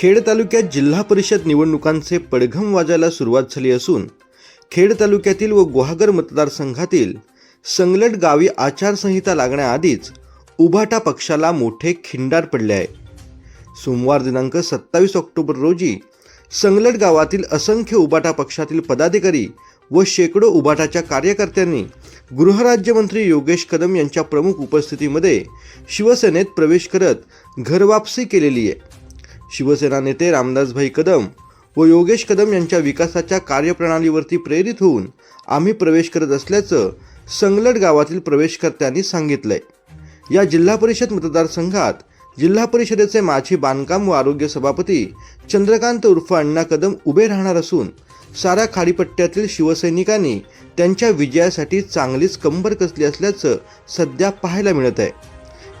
खेड तालुक्यात जिल्हा परिषद निवडणुकांचे पडघम वाजायला सुरुवात झाली असून खेड तालुक्यातील व गुहागर मतदारसंघातील संगलट गावी आचारसंहिता लागण्याआधीच उभाटा पक्षाला मोठे खिंडार पडले आहे. सोमवार दिनांक सत्तावीस ऑक्टोबर रोजी संगलट गावातील असंख्य उबाटा पक्षातील पदाधिकारी व शेकडो उबाटाच्या कार्यकर्त्यांनी गृहराज्यमंत्री योगेश कदम यांच्या प्रमुख उपस्थितीमध्ये शिवसेनेत प्रवेश करत घरवापसी केलेली आहे. शिवसेना नेते रामदासभाई कदम व योगेश कदम यांच्या विकासाच्या कार्यप्रणालीवरती प्रेरित होऊन आम्ही प्रवेश करत असल्याचं संगलट गावातील प्रवेशकर्त्यांनी सांगितलंय. या जिल्हा परिषद मतदारसंघात जिल्हा परिषदेचे माजी बांधकाम व आरोग्य सभापती चंद्रकांत उर्फ अण्णा कदम उभे राहणार असून साऱ्या खाडीपट्ट्यातील शिवसैनिकांनी त्यांच्या विजयासाठी चांगलीच कंबर कसली असल्याचं सध्या पाहायला मिळत आहे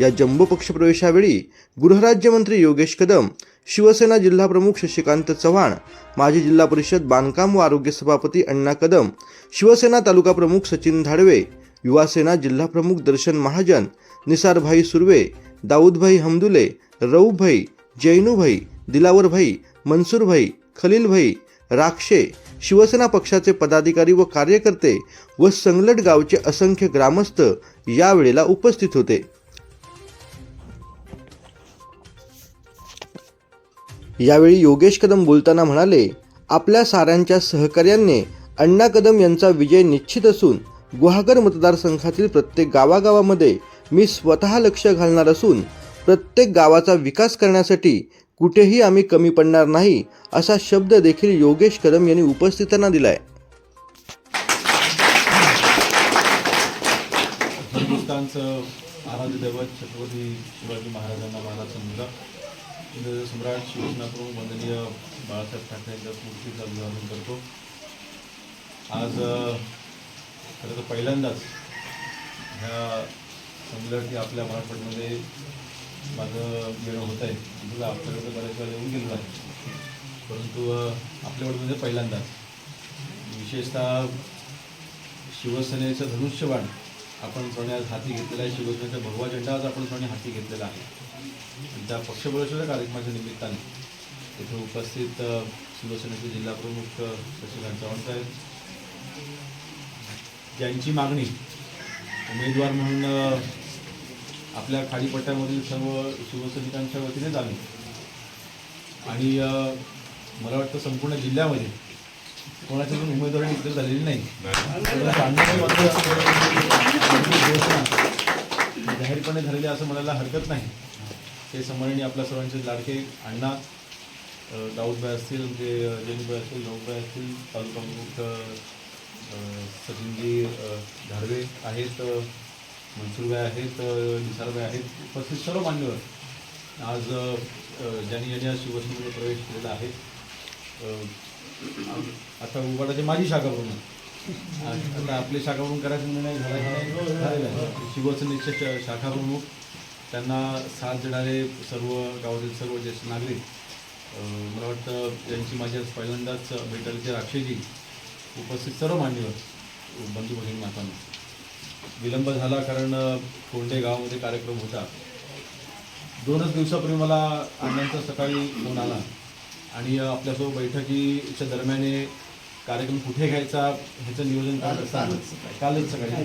या जम्बो पक्षप्रवेशावेळी गृहराज्यमंत्री योगेश कदम शिवसेना जिल्हाप्रमुख शशिकांत चव्हाण माजी जिल्हा परिषद बांधकाम व आरोग्य सभापती अण्णा कदम शिवसेना तालुका प्रमुख सचिन धाडवे युवासेना जिल्हाप्रमुख दर्शन महाजन निसारभाई सुर्वे दाऊदभाई हमदुले रऊभाई जैनूभाई दिलावरभाई मनसूरभाई खलीलभाई राक्षे शिवसेना पक्षाचे पदाधिकारी व कार्यकर्ते व संगलट गावचे असंख्य ग्रामस्थ यावेळेला उपस्थित होते. यावेळी योगेश कदम बोलताना म्हणाले आपल्या साऱ्यांच्या सहकार्याने अण्णा कदम यांचा विजय निश्चित असून गुहागर मतदारसंघातील प्रत्येक गावागावामध्ये मी स्वतः लक्ष घालणार असून प्रत्येक गावाचा विकास करण्यासाठी कुठेही आम्ही कमी पडणार नाही असा शब्द देखील योगेश कदम यांनी उपस्थितांना दिलाय. हिंदुस्थानचं आराध्य दैवत छत्रपती शिवाजी महाराजांना मानाचा समजा सम्राट शिवसेना प्रमुख वंदनीय बाळासाहेब ठाकरे यांच्या स्मृतीचं अभिवादन करतो. आज खरं तर पहिल्यांदाच ह्या संगलट आपल्या मराठवाड्यामध्ये माझं येणं होत आहे. तुला आपल्याकडे तर बऱ्याच वेळा येऊन गेलेलं आहे. परंतु अ, आपल्याकडे पहिल्यांदाच विशेषतः शिवसेनेचं धनुष्यबाण आपण सोने हाती घेतलेला आहे. शिवसेनेचा भगवा झेंडा आज आपण सोने हाती घेतलेला आहे. त्या पक्षप्रवेशाच्या कार्यक्रमाच्या निमित्ताने तिथे उपस्थित शिवसेनेचे जिल्हाप्रमुख प्रमुख शशिकांत चव्हाण साहेब ज्यांची मागणी उमेदवार म्हणून आपल्या खाडीपट्ट्यामधील सर्व शिवसैनिकांच्या वतीने झाली. आणि मला वाटतं संपूर्ण जिल्ह्यामध्ये कोणाची पण उमेदवारी निघत झालेली नाही. घोषणा जाहीरपणे झालेली असं म्हणायला हरकत नाही. ते समरणीय आपल्या सर्वांचे लाडके अण्णा दाऊदभाई असतील जे जेनुभाई असतील लोकभाई असतील तालुका प्रमुख सचिनजी धारवे धाडवे आहेत मनसूरभाई आहेत निसारभाई आहेत उपस्थित सर्व मान्यवर. आज ज्यांनी ज्यांनी आज शिवसेनेमध्ये प्रवेश केलेला आहे आता उबाडाची माझी शाखा म्हणून आता आपली शाखा म्हणून करायचं म्हणून नाही? झालेला शिवसेनेचे शाखा प्रमुख त्यांना साथ देणारे सर्व गावातील सर्व ज्येष्ठ नागरिक मला वाटतं त्यांची माझी आज पहिल्यांदाच भेटायचे राक्षेजी उपस्थित सर्व मान्यवर बंधू भगिनी मातांना. विलंब झाला कारण कोंडे गावामध्ये कार्यक्रम होता. दोनच दिवसापूर्वी मला अण्णांचा सकाळी फोन आला आणि आपल्यासोबत बैठकीच्या दरम्यान कार्यक्रम कुठे घ्यायचा ह्याचं नियोजन करत असताना कालच सकाळी.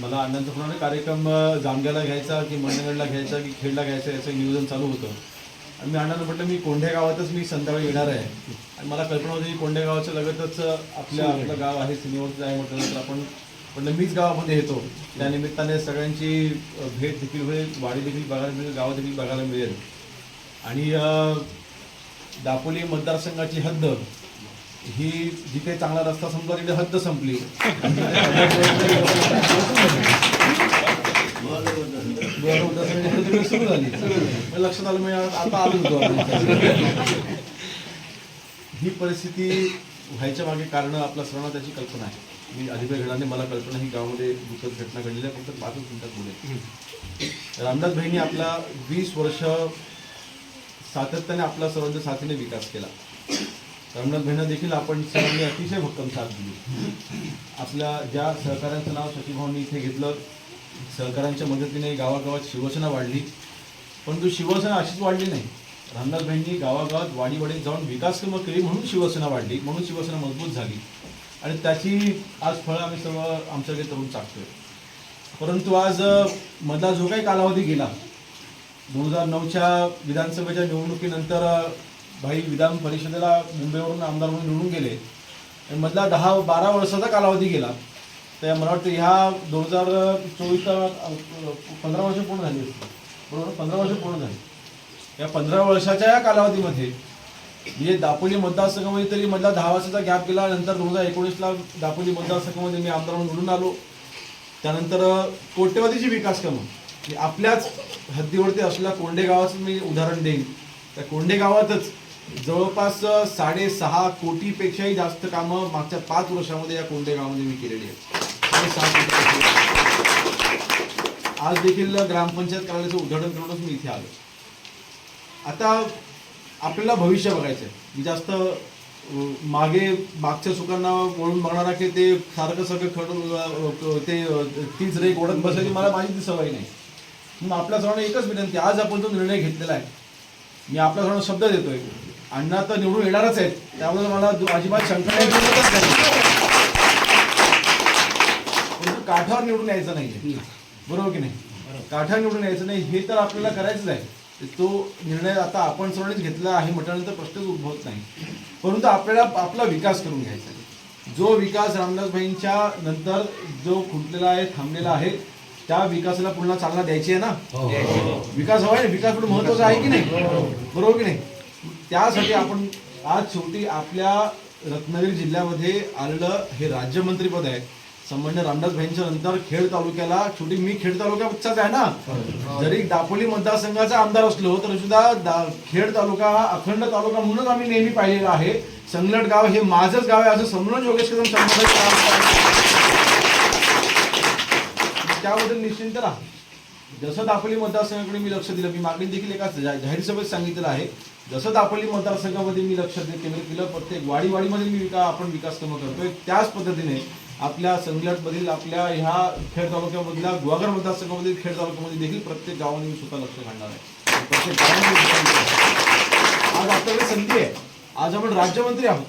मला अण्णांचा आला कार्यक्रम जामग्याला घ्यायचा की मंडगडला घ्यायचा की खेडला घ्यायचा याचं नियोजन चालू होतं. आणि मी अण्णांना म्हटलं मी कोंढे गावातच मी संध्याकाळी येणार आहे. आणि मला कल्पना होती की कोंढे गावाच्या लगतच आपल्या आपलं गाव आहे सिनेवरचं आहे म्हटलं तर आपण म्हटलं मीच गावामध्ये येतो. त्या निमित्ताने सगळ्यांची भेट देखील होईल वाडी देखील बघायला मिळेल गाव देखील बघायला मिळेल. आणि दापोली मतदारसंघाची हद्द ही जिथे चांगला रस्ता संपला तिथे हद्द संपली. सुरू झाली लक्षात आलं आता आलो होतो. ही परिस्थिती व्हायच्या मागे कारण आपल्या सर्वांना त्याची कल्पना आहे. मी अधिकारी घडाने मला कल्पना ही गावामध्ये दुःखद घटना घडलेली आहे फक्त पाचच मिनिटात बोलेल रामदास भाईंनी आपला वीस वर्ष सातत्याने आपला सर्वांच्या साथीने विकास केला. रामनाथ देखील आपण सर्वांनी अतिशय भक्कम साथ दिली. आपल्या ज्या सहकाऱ्यांचं नाव सचिभाऊंनी इथे घेतलं सहकाऱ्यांच्या मदतीने गावागावात शिवसेना वाढली. परंतु शिवसेना अशीच वाढली नाही. रामदासभाईंनी गावागावात वाडीवाडीत जाऊन विकास कामं केली म्हणून शिवसेना वाढली म्हणून शिवसेना मजबूत झाली. आणि त्याची आज फळं आम्ही सर्व आमच्याकडे तरुण चाकतोय परंतु आज मधला जो काही कालावधी गेला दोन हजार नऊच्या विधानसभेच्या निवडणुकीनंतर भाई विधान परिषदेला मुंबईवरून आमदार म्हणून निवडून गेले. मधला दहा बारा वर्षाचा कालावधी गेला. तर मला वाटतं ह्या दोन हजार चोवीसला पंधरा वर्ष पूर्ण झाली असते बरोबर? पंधरा वर्ष पूर्ण झाली. या पंधरा वर्षाच्या या कालावधीमध्ये म्हणजे दापोली मतदारसंघामध्ये तरी मधला दहा वर्षाचा गॅप गेला. नंतर दोन हजार एकोणीसला दापोली मतदारसंघामध्ये मी आमदार म्हणून निवडून आलो. त्यानंतर कोट्यवधीची विकास कामं. म्हणजे आपल्याच हद्दीवरती असलेल्या कोंडे गावाचं मी उदाहरण देईन. त्या कोंडे गावातच जवळपास साडेसहा कोटीपेक्षाही जास्त कामं मागच्या पाच वर्षामध्ये या कोणत्या गावामध्ये मी केलेली आहेत. साडेसहा आज देखील ग्रामपंचायत कार्यालयाचं उद्घाटन करूनच मी इथे आलो. आता आपल्याला भविष्य बघायचं आहे. मी जास्त मागे मागच्या सुखांना वळून बघणारा की ते सारखं सगळं खड ते तीच रेक ओढत बसायची मला माझी ती सवय नाही. मग आपल्या सर्वांना एकच विनंती आज आपण जो निर्णय घेतलेला आहे मी आपल्या सर्वांना शब्द देतोय. अण्णा तर निवडून येणारच आहेत. त्यामुळे मला अजिबात शंका नाही. काठावर निवडून यायचं नाही. बरोबर की नाही? काठावर निवडून यायचं नाही. हे तर आपल्याला करायचंच आहे. तो निर्णय आता आपण सर्वांनीच घेतला आहे म्हटल्यानंतर प्रश्नच उद्भवत नाही. परंतु आपल्याला आपला विकास करून घ्यायचा आहे. जो विकास रामदासभाईंच्या नंतर जो खुंटलेला आहे थांबलेला आहे त्या विकासाला पुन्हा चालना द्यायची आहे ना? विकास हवा आहे. विकास पण महत्त्वाचा आहे की नाही? बरोबर की नाही? त्यासाठी आपण आज शेवटी आपल्या रत्नागिरी जिल्ह्यामध्ये आलेलं हे राज्यमंत्रीपद आहे. संबंध रामदास भाईंच्या नंतर खेड तालुक्याला शेवटी मी खेड तालुक्याचाच आहे ना? जरी दापोली मतदारसंघाचा आमदार असलो तरी सुद्धा दा- खेड तालुका हा अखंड तालुका म्हणूनच आम्ही नेहमी पाहिलेला आहे. संगलट गाव हे माझंच गाव आहे. असं समजून योगेश कदम त्याबद्दल निश्चिंत राहा. जसं दापोली मतदारसंघाकडे मी लक्ष दिलं मी मागणी देखील एका जाहीर सभेत सांगितलं आहे. जसं दापोली मतदारसंघामध्ये मी लक्ष दे- केंद्रित केलं प्रत्येक वाडी वाडीमध्ये मी विका आपण विकास कामं करतोय. त्याच पद्धतीने आपल्या संगलटमधील आपल्या ह्या खेड तालुक्यामधल्या गुहागर मतदारसंघामधील खेड तालुक्यामध्ये देखील प्रत्येक गावाने मी स्वतः लक्ष घालणार आहे. प्रत्येक गावाने आज आपल्याकडे संधी आहे. आज आपण राज्यमंत्री आहोत.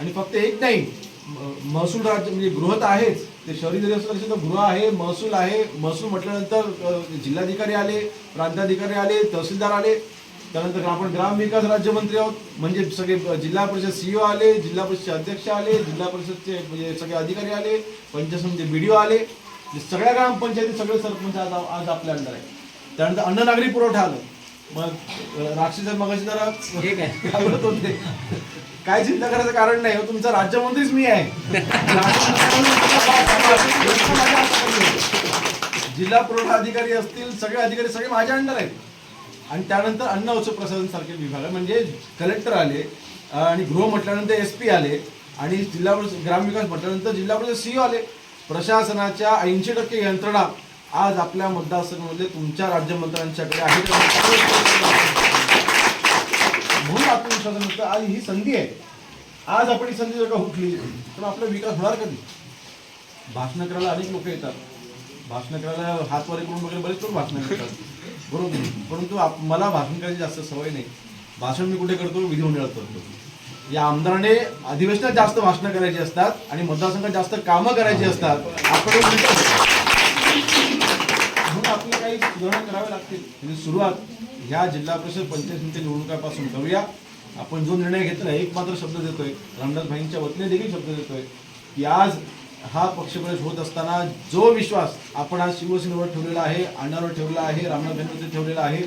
आणि फक्त एक नाही म- महसूल राज्य म्हणजे गृह तर आहेच. ते शहरी जरी असलं तर गृह आहे महसूल आहे. महसूल म्हटल्यानंतर जिल्हाधिकारी आले प्रांताधिकारी आले तहसीलदार आले. त्यानंतर आपण ग्रामविकास राज्यमंत्री आहोत. म्हणजे सगळे जिल्हा परिषद सीईओ आले जिल्हा परिषदचे अध्यक्ष आले जिल्हा परिषदचे म्हणजे सगळे अधिकारी आले पंचायत समिती बीडीओ आले. म्हणजे सगळ्या ग्रामपंचायती सगळे सरपंच आज आज आपल्या अंडर आहे त्यानंतर अन्न नागरी पुरवठा आलं. मग मगाशी जरा आहे. घाबरत होते. काय चिंता करायचं कारण नाही हो, तुमचा राज्यमंत्रीच मी आहे. जिल्हा पुरवठा अधिकारी असतील सगळे अधिकारी सगळे माझ्या अंडर आहेत. आणि त्यानंतर अन्न औषध प्रशासन सारखे विभाग आहे म्हणजे कलेक्टर आले आणि गृह म्हटल्यानंतर एस पी आले आणि जिल्हा परिषद ग्रामविकास म्हटल्यानंतर जिल्हा परिषद सीओ आले. प्रशासनाच्या ऐंशी टक्के यंत्रणा आज आपल्या मतदारसंघामध्ये तुमच्या राज्यमंत्र्यांच्याकडे आहे. म्हणून आत्मविश्वास नसतं आज ही संधी आहे. आज आपण ही संधी जर का हुकली तर आपला विकास होणार कधी? भाषण करायला अनेक लोक येतात. भाषण करायला हातवारे करून वगैरे बरेच लोक भाषण करतात. बरोबर. परंतु आप- मला भाषण करायची जास्त सवय नाही. भाषण मी कुठे करतो? विधिमंडळात करतो. या आमदाराने अधिवेशनात जास्त भाषणं करायची असतात आणि मतदारसंघात जास्त कामं करायची असतात आपण म्हणून आपल्याला काही सुधारणा कराव्या लागतील. म्हणजे सुरुवात ह्या जिल्हा परिषद पंचायत समिती निवडणुकापासून करूया. आपण जो निर्णय घेतला एक मात्र शब्द देतोय. रामदास भाईंच्या वतीने देखील शब्द देतोय की आज हा पक्षप्रवेश होत असताना जो विश्वास आपण आज शिवसेनेवर ठेवलेला आहे अण्णावर ठेवलेला आहे रामनाथ ठेवलेला आहे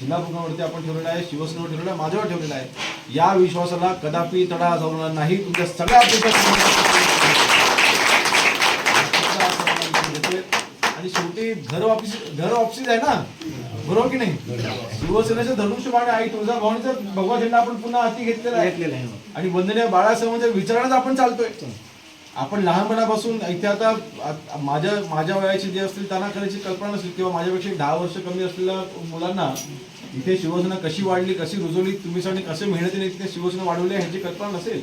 जिल्हा प्रमुखावरती आपण ठेवलेला आहे शिवसेनेवर ठेवलेला आहे माझ्यावर ठेवलेला आहे या विश्वासाला कदापि तडा जाणार नाही. तुमच्या सगळ्या आणि शेवटी घर वापस घर वापसीच आहे ना? बरोबर की नाही? शिवसेनेचं धनुष्यबाण आई तुळजा भवानीचा भगवा झेंडा आपण पुन्हा हाती घेतलेला आहे. आहे. आणि वंदनीय बाळासाहेबांच्या विचारानेच आपण चालतोय. आपण लहानपणापासून इथे आता माझ्या माझ्या वयाची जे असतील त्यांना करायची कल्पना नसेल किंवा माझ्यापेक्षा दहा वर्ष कमी असलेल्या मुलांना इथे शिवसेना कशी वाढली कशी रुजवली तुम्ही कसे मेहनतीने इथे शिवसेना वाढवली ह्याची कल्पना नसेल.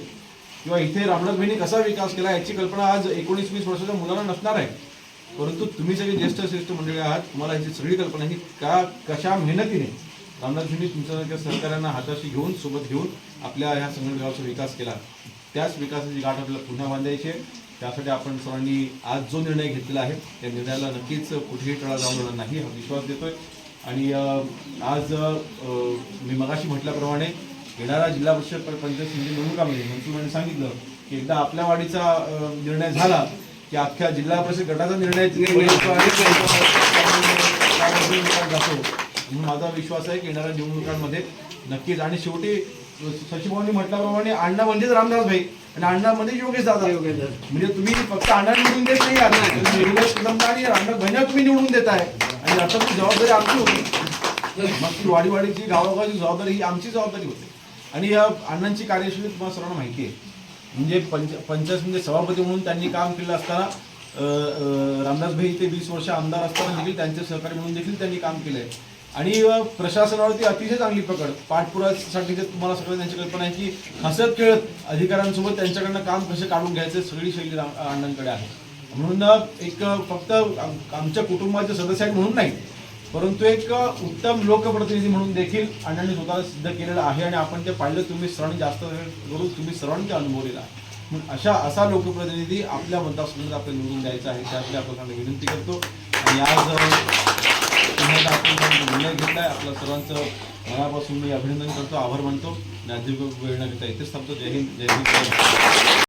किंवा इथे रामनाथ भाईंनी कसा विकास केला याची कल्पना आज एकोणीस वीस वर्षाच्या मुलांना नसणार आहे. परंतु तुम्ही सगळे ज्येष्ठ श्रेष्ठ मंडळी आहात तुम्हाला याची सगळी कल्पना ही का कशा मेहनतीने रामदासजींनी तुमच्यासारख्या सरकारांना हाताशी घेऊन सोबत घेऊन आपल्या ह्या संगणक गावाचा विकास केला. त्याच विकासाची गाठ आपल्याला पुन्हा बांधायची आहे त्यासाठी आपण सर्वांनी आज जो निर्णय घेतलेला आहे त्या निर्णयाला नक्कीच कुठेही टळा जाऊ देणार नाही हा विश्वास देतोय आणि आज मी मगाशी म्हटल्याप्रमाणे येणारा जिल्हा परिषद पंचायत समिती निवडणुकामध्ये मनसुबाने सांगितलं की एकदा आपल्या वाढीचा निर्णय झाला की अख्ख्या जिल्हा परिषद गटाचा निर्णय जातो म्हणून माझा विश्वास आहे की येणाऱ्या निवडणुकांमध्ये नक्कीच आणि शेवटी सचिवांनी म्हटल्याप्रमाणे अण्णा म्हणजेच रामदास भाई आणि अण्णा म्हणजे योगेश दादा. म्हणजे तुम्ही फक्त अण्णा निवडून देत नाही. तुम्ही योगेश कदमला आणि रामदास भाईंना तुम्ही निवडून देत आहे. आणि आता ती जबाबदारी आमची होती. मग ती वाडीवाडीची गावागावाची जबाबदारी ही आमची जबाबदारी होती. आणि या अण्णांची कार्यशैली तुम्हाला सर्वांना माहिती आहे. म्हणजे पंच पंचायत म्हणजे सभापती म्हणून त्यांनी काम केलं असताना रामदास भाई ते वीस वर्ष आमदार असताना देखील त्यांचे सहकारी म्हणून देखील त्यांनी काम केलंय. आणि प्रशासनावरती अतिशय चांगली पकड पाठपुरासाठी जे तुम्हाला सगळं त्यांची कल्पना आहे की हसत खेळत अधिकाऱ्यांसोबत त्यांच्याकडनं काम कसे काढून घ्यायचे सगळी शैली अण्णांकडे आहे. म्हणून एक फक्त आम- आमच्या कुटुंबाचे सदस्य आहेत म्हणून नाही परंतु एक उत्तम लोकप्रतिनिधी म्हणून देखील अण्णांनी स्वतःला सिद्ध केलेलं आहे आणि आपण ते पाहिलं तुम्ही सण जास्त वेळ करून तुम्ही सर्वांनी अनुभवलेला आहे. म्हणून अशा असा लोकप्रतिनिधी आपल्या मतदारसंघात आपल्याला निवडून द्यायचा आहे त्यातल्या आपण विनंती करतो. आणि आज निर्णय आपण निर्णय घेतला आहे आपल्या सर्वांचं मनापासून मी अभिनंदन करतो. आभार मानतो. आणि अधिक वेळ न घेता इथेच थांबतो. जय हिंद. जय हिंद.